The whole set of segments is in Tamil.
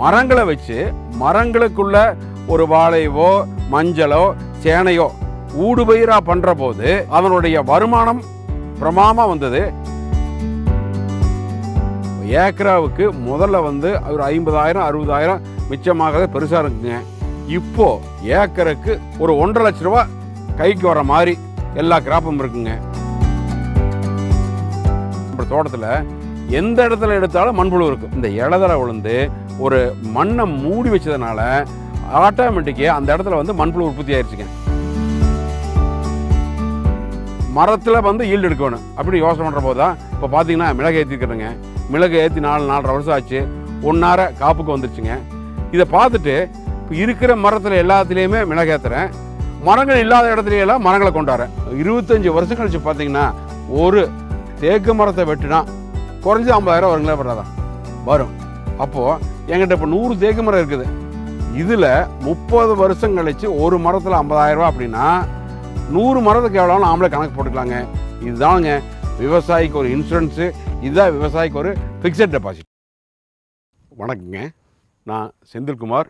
மரங்களை வச்சு மரங்களுக்குள்ள ஒரு வாழையவோ மஞ்சளோ சேனையோ ஊடுபயிராக பண்ணுற போது அதனுடைய வருமானம் பிரமாமாக வந்தது. ஏக்கராவுக்கு முதல்ல வந்து ஒரு ஐம்பதாயிரம் அறுபதாயிரம் மிச்சமாக பெருசாக இருக்குங்க. இப்போ ஏக்கருக்கு ஒரு ஒன்றரை லட்ச ரூபா கைக்கு வர மாதிரி எல்லா கிராப்பும் இருக்குங்க. நம்ம தோட்டத்தில் எந்த இடத்துல எடுத்தாலும் மண்புழு இருக்கும். இந்த இலதரை விழுந்து ஒரு மண்ணை மூடி வச்சதுனால ஆட்டோமேட்டிக்காக அந்த இடத்துல வந்து மண்புழு உற்பத்தி ஆயிடுச்சுங்க மரத்தில் வந்து ஈல்டு எடுக்கணும். அப்படி யோசனை பண்ணுற போது தான் இப்போ பார்த்தீங்கன்னா மிளகு ஏற்றிக்கிறேங்க மிளகு ஏற்றி நாலு நாலரை வருஷம் ஆச்சு. ஒன்றார காப்புக்கு வந்துருச்சுங்க. இதை பார்த்துட்டு இப்போ இருக்கிற மரத்தில் எல்லாத்துலேயுமே மிளகு ஏற்றுறேன் மரங்கள் இல்லாத இடத்துலையெல்லாம் மரங்களை கொண்டாடுறேன். இருபத்தஞ்சி வருஷம் கழிச்சு பார்த்தீங்கன்னா ஒரு தேக்கு மரத்தை வெட்டினா குறைஞ்சது ஐம்பதாயிரம் வருங்களே வராதான் வரும். அப்போது என்கிட்ட இப்போ நூறு தேக்கு மரம் இருக்குது. இதில் முப்பது வருஷம் கழித்து ஒரு மரத்தில் ஐம்பதாயிரம் ரூபா அப்படின்னா நூறு மரத்துக்கு எவ்வளோ நாமளே கணக்கு போட்டுக்கலாங்க. இதுதாங்க விவசாயிக்கு ஒரு இன்சூரன்ஸு இதுதான் விவசாயிக்கு ஒரு ஃபிக்ஸட் டெபாசிட் வணக்கங்க. நான் செந்தில்குமார்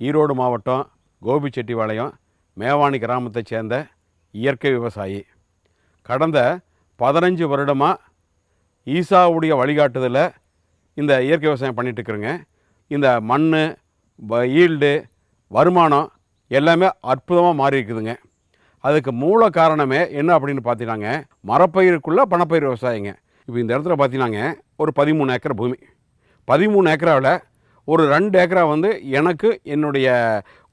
ஈரோடு மாவட்டம் கோபிச்செட்டிபாளையம் மேவாணி கிராமத்தைச் சேர்ந்த இயற்கை விவசாயி. கடந்த பதினஞ்சு வருடமாக ஈசாவுடைய வழிகாட்டுதலில் இந்த இயற்கை விவசாயம் பண்ணிகிட்ருக்குறேங்க இருக்கிறேங்க. இந்த மண் ஈல்டு வருமானம் எல்லாமே அற்புதமாக மாறி இருக்குதுங்க அதுக்கு மூல காரணமே என்ன அப்படின்னு பார்த்தீங்கன்னாங்க மரப்பயிருக்குள்ளே பணப்பயிர் விவசாயிங்க. இப்போ இந்த இடத்துல பார்த்தீங்கன்னாங்க ஒரு பதிமூணு ஏக்கர் பூமி. பதிமூணு ஏக்கராவில் ஒரு ரெண்டு ஏக்கரா வந்து எனக்கு என்னுடைய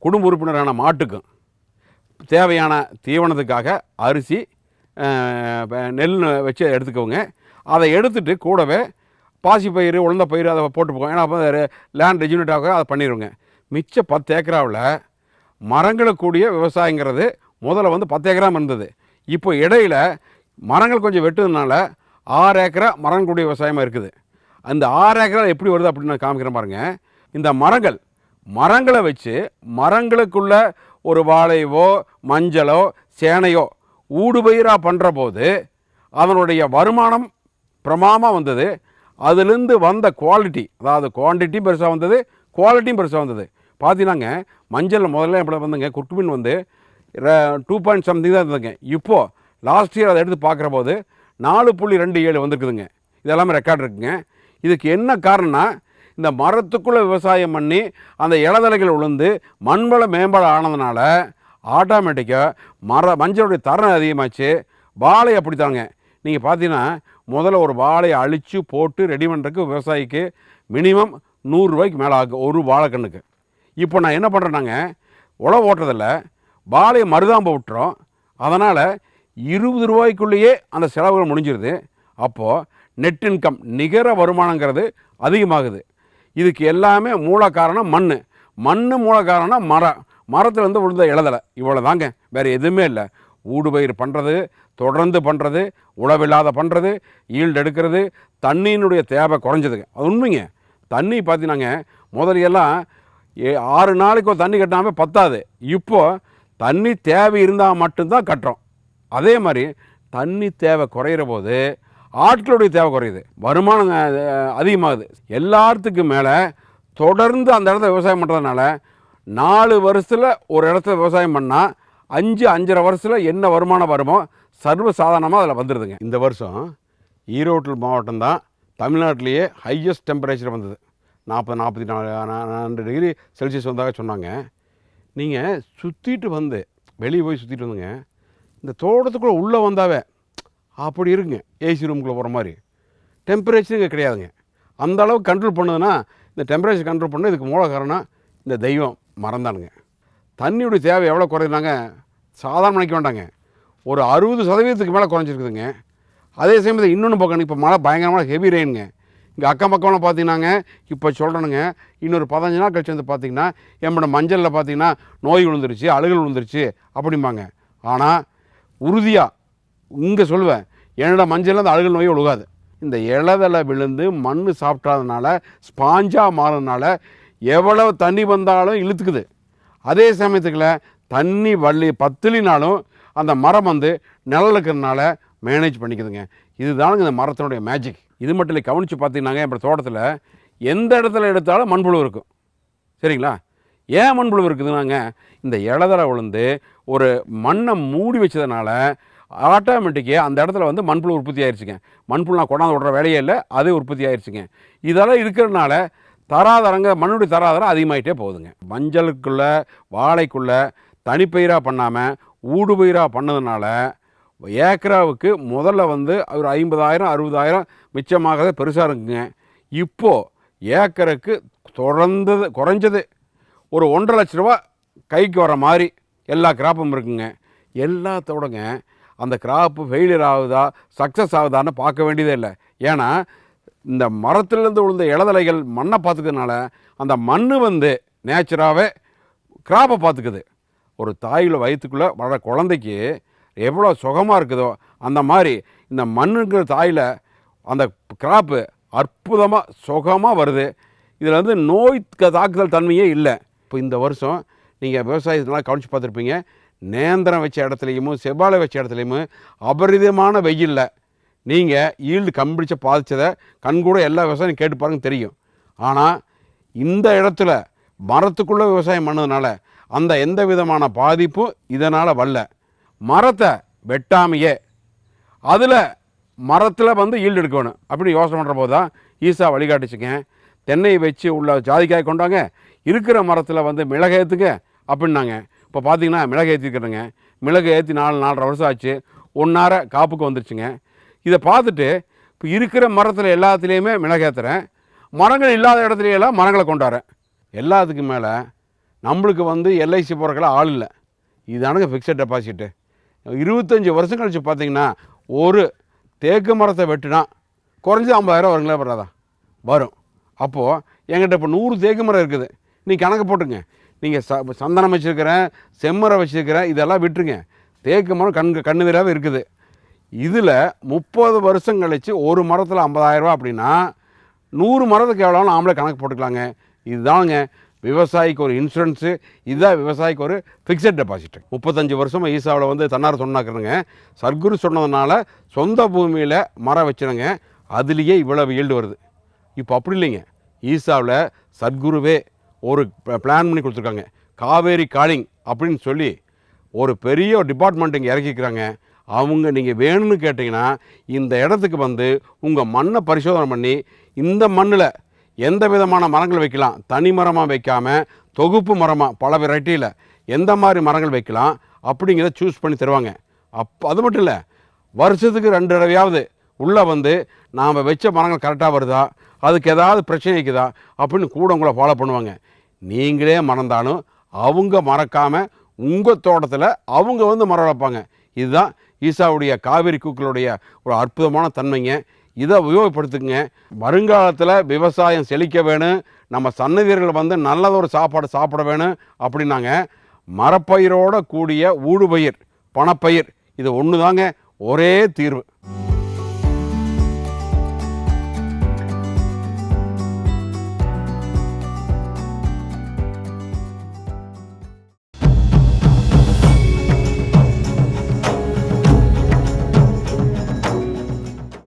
குடும்ப உறுப்பினரான மாட்டுக்கும் தேவையான தீவனத்துக்காக அரிசி நெல் வச்சு எடுத்துக்கோங்க. அதை எடுத்துகிட்டு கூடவே பாசிப்பயிறு உளுந்த பயிர் அதை போட்டுப்போம். ஏன்னா அப்போ லேண்ட் ரெஜினேட் ஆக அதை பண்ணிடுவோங்க மிச்ச பத்து ஏக்கராவில் மரங்களுக்கூடிய விவசாயங்கிறது முதல்ல வந்து பத்து ஏக்கராம் இருந்தது. இப்போ இடையில மரங்கள் கொஞ்சம் வெட்டுறதுனால ஆறு ஏக்கரா மரங்களுடைய விவசாயமாக இருக்குது. அந்த ஆறு ஏக்கரா எப்படி வருது அப்படின்னு நான் காமிக்கிறேன் பாருங்கள் இந்த மரங்கள் மரங்களை வச்சு மரங்களுக்குள்ள ஒரு வாழையவோ மஞ்சளோ சேனையோ ஊடுபயிராக பண்ணுற போது அதனுடைய வருமானம் பிரமாமாக வந்தது. அதுலேருந்து வந்த குவாலிட்டி அதாவது குவான்டிட்டியும் பெருசாக வந்தது குவாலிட்டியும் பெருசாக வந்தது. பார்த்தீங்கன்னாங்க மஞ்சள் முதல்ல எப்படி வந்துங்க குர்குமின் வந்து டூ பாயிண்ட் சம்திங் தான் இருந்ததுங்க. இப்போது லாஸ்ட் இயர் அதை எடுத்து பார்க்குற போது நாலு புள்ளி ரெண்டு ஏழு வந்துருக்குதுங்க. இதெல்லாமே ரெக்கார்ட் இருக்குங்க. இதுக்கு என்ன காரணம்னா இந்த மரத்துக்குள்ளே விவசாயம் பண்ணி அந்த இலதலைகள் உளுந்து மண்வள மேம்பாடு ஆனதுனால ஆட்டோமேட்டிக்காக மர மஞ்சளுடைய தரம் அதிகமாச்சு. வாழை அப்படித்தாங்க. நீங்கள் பார்த்தீங்கன்னா முதல்ல ஒரு வாழையை அழித்து போட்டு ரெடி பண்ணுறதுக்கு விவசாயிக்கு மினிமம் நூறுரூவாய்க்கு மேலே ஆகும் ஒரு வாழைக்கண்ணுக்கு. இப்போ நான் என்ன பண்ணுறேன்னாங்க உழவு ஓட்டுறதில்ல வாழையை மருதாம்ப விட்டுறோம். அதனால் இருபது ரூபாய்க்குள்ளேயே அந்த செலவுகள் முடிஞ்சிருது. அப்போது நெட் இன்கம் நிகர வருமானங்கிறது அதிகமாகுது. இதுக்கு எல்லாமே மூல காரணம் மண் மண் மூல காரணம் மரம். மரத்தில் வந்து விழுந்த இழதலை இவ்வளோ தாங்க வேறு எதுவுமே இல்லை. ஊடுபயிர் பண்ணுறது தொடர்ந்து பண்ணுறது உழவில்லாத பண்ணுறது ஈல்டு எடுக்கிறது தண்ணியினுடைய தேவை குறைஞ்சதுங்க. அது உண்மைங்க. தண்ணி பார்த்தீங்கன்னாங்க முதலியெல்லாம் ஏ ஆறு நாளைக்கு தண்ணி கட்டாமல் பத்தாது. இப்போ தண்ணி தேவை இருந்தால் மட்டும்தான் கட்டுறோம். அதே மாதிரி தண்ணி தேவை குறையிற போது ஆட்களுடைய தேவை குறையுது. வருமானம் அதிகமாகுது. எல்லாத்துக்கும் மேலே தொடர்ந்து அந்த இடத்த விவசாயம் பண்ணுறதுனால நாலு வருஷத்தில் ஒரு இடத்த விவசாயம் பண்ணால் அஞ்சு அஞ்சரை வருஷத்தில் என்ன வருமானம் வருமோ சர்வ சாதாரணமாக அதில் வந்துடுதுங்க இந்த வருஷம் ஈரோட்டில் மாவட்டம் தான் தமிழ்நாட்டிலேயே ஹையஸ்ட் டெம்பரேச்சர் வந்தது. நாற்பது நாற்பத்தி நாலு நாலு டிகிரி செல்சியஸ் வந்தாக சொன்னாங்க. நீங்கள் சுற்றிட்டு வந்து வெளியே போய் சுற்றிட்டு வந்துங்க இந்த தோட்டத்துக்குள்ளே உள்ளே வந்தாவே அப்படி இருக்குங்க ஏசி ரூமுக்குள்ளே போகிற மாதிரி. டெம்பரேச்சர் இங்கே கிடையாதுங்க. அந்த அளவுக்கு கண்ட்ரோல் பண்ணுதுன்னா இந்த டெம்பரேச்சர் கண்ட்ரோல் பண்ண இதுக்கு மூல காரணம் இந்த தெய்வம் மறந்தானுங்க. தண்ணியுடைய தேவை எவ்வளோ குறையுதாங்க சாதாரண நினைக்க வேண்டாங்க. ஒரு அறுபது சதவீதத்துக்கு மேலே குறைஞ்சிருக்குதுங்க. அதே சமயத்தில் இன்னொன்று பக்கம் இப்போ மழை பயங்கரமான ஹெவி ரெயினுங்க இங்கே அக்கம் பக்கம்லாம் பார்த்தீங்கன்னாங்க இப்போ சொல்கிறேனுங்க இன்னொரு பதினஞ்சு நாள் கழிச்சு வந்து பார்த்தீங்கன்னா என்னோட மஞ்சளில் பார்த்தீங்கன்னா நோய் விழுந்துருச்சு அழுகல் விழுந்துருச்சு அப்படிம்பாங்க. ஆனால் உறுதியாக இங்கே சொல்லுவேன் என்னோட மஞ்சள் அந்த அழுகல் நோய் ஒழுகாது. இந்த இலதலை விழுந்து மண் சாப்பிட்டாதனால ஸ்பாஞ்சாக மாறினால எவ்வளவு தண்ணி வந்தாலும் இழுத்துக்குது. அதே சமயத்துக்குள்ள தண்ணி வள்ளி பத்துலினாலும் அந்த மரம் வந்து நிழல் இருக்கிறதுனால மேனேஜ் பண்ணிக்குதுங்க. இதுதானுங்க இந்த மரத்தினுடைய மேஜிக் இது மட்டும் இல்லை கவனித்து பார்த்தீங்கன்னாங்க என் தோட்டத்தில் எந்த இடத்துல எடுத்தாலும் மண்புழு இருக்கும். சரிங்களா? ஏன் மண்புழு இருக்குதுன்னாங்க இந்த இலதலை விழுந்து ஒரு மண்ணை மூடி வச்சதுனால ஆட்டோமேட்டிக்காக அந்த இடத்துல வந்து மண்புழு உற்பத்தி ஆயிடுச்சுங்க மண்புழு நான் கொண்டாந்து விடுற வேலையே இல்லை அதே உற்பத்தி ஆயிடுச்சுங்க இதெல்லாம் இருக்கிறதுனால தராதரங்க மண்ணுடைய தராதரம் அதிகமாகிட்டே போகுதுங்க. மஞ்சளுக்குள்ளே வாழைக்குள்ளே தனிப்பயிராக பண்ணாமல் ஊடுபயிராக பண்ணதுனால ஏக்கராவுக்கு முதல்ல வந்து ஒரு ஐம்பதாயிரம் அறுபதாயிரம் மிச்சமாகவே பெருசாக இருக்குங்க. இப்போது ஏக்கருக்கு தொடர்ந்தது குறைஞ்சது ஒரு ஒன்றரை லட்ச ரூபா கைக்கு வர மாதிரி எல்லா கிராப்பும் இருக்குங்க. எல்லாத்தோடங்க அந்த கிராப்பு ஃபெயிலியர் ஆகுதா சக்ஸஸ் ஆகுதான்னு பார்க்க வேண்டியதே இல்லை. ஏன்னா இந்த மரத்துலேருந்து விழுந்த இளதலைகள் மண்ணை பார்த்துக்கிறதுனால அந்த மண் வந்து நேச்சராகவே கிராப்பை பார்த்துக்குது. ஒரு தாயில் வயிற்றுக்குள்ளே வர குழந்தைக்கு எவ்வளோ சுகமாக இருக்குதோ அந்த மாதிரி இந்த மண்ணுங்கிற தாயில் அந்த கிராப்பு அற்புதமாக சுகமாக வருது. இதில் வந்து நோய் தாக்குதல் தன்மையே இல்லை. இப்போ இந்த வருஷம் நீங்கள் விவசாயத்தினால கவனித்து பார்த்துருப்பீங்க. நேந்திரம் வச்ச இடத்துலையும் செவ்வாழை வச்ச இடத்துலையும் அபரிதமான வெயிலில் நீங்கள் ஈல்டு கம்பிடிச்ச பாதித்ததை கண்கூட எல்லா விவசாயம் கேட்டு பாருங்க தெரியும். ஆனால் இந்த இடத்துல மரத்துக்குள்ளே விவசாயம் பண்ணதுனால அந்த எந்த விதமான பாதிப்பும் இதனால் வரல. மரத்தை வெட்டாமையே. அதில் மரத்தில் வந்து ஈல்டு எடுக்கணும் அப்படி யோசனை பண்ணுற போது தான் ஈசா வழிகாட்டுச்சுங்க. தென்னை வச்சு உள்ள ஜாதிக்காய் கொண்டாங்க. இருக்கிற மரத்தில் வந்து மிளகு ஏற்றுங்க அப்படின்னாங்க. இப்போ பார்த்தீங்கன்னா மிளகு ஏற்றிக்கிறேங்க மிளகு ஏற்றி நாலு நாலரை வருஷம் ஆச்சு. ஒன்றார காப்புக்கு வந்துருச்சுங்க. இதை பார்த்துட்டு இப்போ இருக்கிற மரத்தில் எல்லாத்துலேயுமே மிளகு மரங்கள் இல்லாத இடத்துலையெல்லாம் மரங்களை கொண்டாடுறேன். எல்லாத்துக்கும் மேலே நம்மளுக்கு வந்து எல்ஐசி போகிறக்கெல்லாம் ஆள் இல்லை. இதானுங்க ஃபிக்ஸட் டெபாசிட்டு இருபத்தஞ்சி வருஷம் கழிச்சு பார்த்தீங்கன்னா ஒரு தேக்கு மரத்தை வெட்டினா குறைஞ்சி ஐம்பதாயிரம் வருங்களே வராதா? வரும். அப்போது என்கிட்ட இப்போ நூறு தேக்கு மரம் இருக்குது. நீ கணக்கு போட்டுங்க. நீங்கள் ச சந்தனம் வச்சுருக்கிறேன் செம்மரம் வச்சுருக்கிறேன் இதெல்லாம் விட்டுருங்க. தேக்கு மரம் கண் கண்ணுதிராகவே இருக்குது. இதில் முப்பது வருஷம் கழித்து ஒரு மரத்தில் ஐம்பதாயிரரூபா அப்படின்னா நூறு மரத்துக்கு எவ்வளோன்னு நாமளே கணக்கு போட்டுக்கலாங்க. இதுதாங்க விவசாயிக்கு ஒரு இன்சூரன்ஸு இதுதான் விவசாயிக்கு ஒரு ஃபிக்ஸட் டெபாசிட் முப்பத்தஞ்சு வருஷமாக ஈசாவில் வந்து தன்னார் சொன்னாக்குறேங்க. சர்க்குரு சொன்னதுனால சொந்த பூமியில் மரம் வச்சுருங்க அதுலேயே இவ்வளவு ஈல்டு வருது. இப்போ அப்படி இல்லைங்க. ஈசாவில் சத்குருவே ஒரு பிளான் பண்ணி கொடுத்துருக்காங்க. காவேரி காலிங் அப்படின்னு சொல்லி ஒரு பெரிய ஒரு டிபார்ட்மெண்ட் இங்கே இறக்கிக்கிறாங்க. அவங்க நீங்கள் வேணும்னு கேட்டிங்கன்னா இந்த இடத்துக்கு வந்து உங்கள் மண்ணை பரிசோதனை பண்ணி இந்த மண்ணில் எந்த விதமான மரங்கள் வைக்கலாம்? தனி மரமாக வைக்காமல் தொகுப்பு மரமாக பல வெரைட்டியில் எந்த மாதிரி மரங்கள் வைக்கலாம்? அப்படிங்கிறத சூஸ் பண்ணி தருவாங்க. அப் அது மட்டும் இல்லை வருஷத்துக்கு ரெண்டு தடவையாவது உள்ளே வந்து நாம் வச்ச மரங்கள் கரெக்டாக வருதா? அதுக்கு ஏதாவது பிரச்சனை இருக்குதா? அப்படின்னு கூட உங்களை ஃபாலோ பண்ணுவாங்க. நீங்களே மறந்தாலும் அவங்க மறக்காமல் உங்கள் தோட்டத்தில் அவங்க வந்து மரம் வளர்ப்பாங்க. இதுதான் ஈசாவுடைய காவிரி கூக்களுடைய ஒரு அற்புதமான தன்மைங்க. இதை உபயோகப்படுத்துங்க வருங்காலத்தில் விவசாயம் செழிக்க வேணும். நம்ம சன்னதியர்கள் வந்து நல்லதொரு சாப்பாடு சாப்பிட வேணும் அப்படின்னாங்க. மரப்பயிரோட கூடிய ஊடுபயிர் பணப்பயிர் இது ஒன்று தாங்க ஒரே தீர்வு.